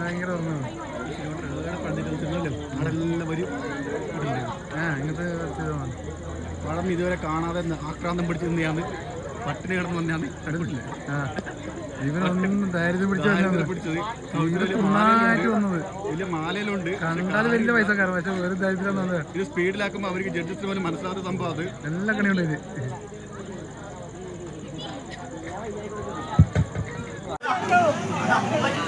ഭയങ്കര ഒന്നും പണ്ടിട്ട് തിന്നല്ലോ കടലിലെ വരും ആ ഇങ്ങനത്തെ വളം ഇതുവരെ കാണാതെ ആക്രാന്തം പിടിച്ച് നിന്നെയാണ് പട്ടിണി കിടന്ന് വന്നെയാണ് കടലില്ല ഇവരൊന്നും ദാരിദ്ര്യം പിടിച്ചത്. പിടിച്ചത് വലിയ മാലയിലുണ്ട്. കണ്ടാൽ വലിയ പൈസ കാരണം പക്ഷെ ഒരു ദാരിദ്ര്യം ഇത് സ്പീഡിലാക്കുമ്പോൾ അവർക്ക് ജഡ്ജസ് പോലും മനസ്സിലാത്ത സംഭവം അത്. എല്ലാ കണിയുണ്ട് ഇത്. Let's go!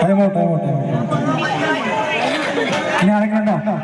ടൈമോ ടൈമോ ടൈമോ ഇനി ആരെങ്കിലും ഉണ്ടോ?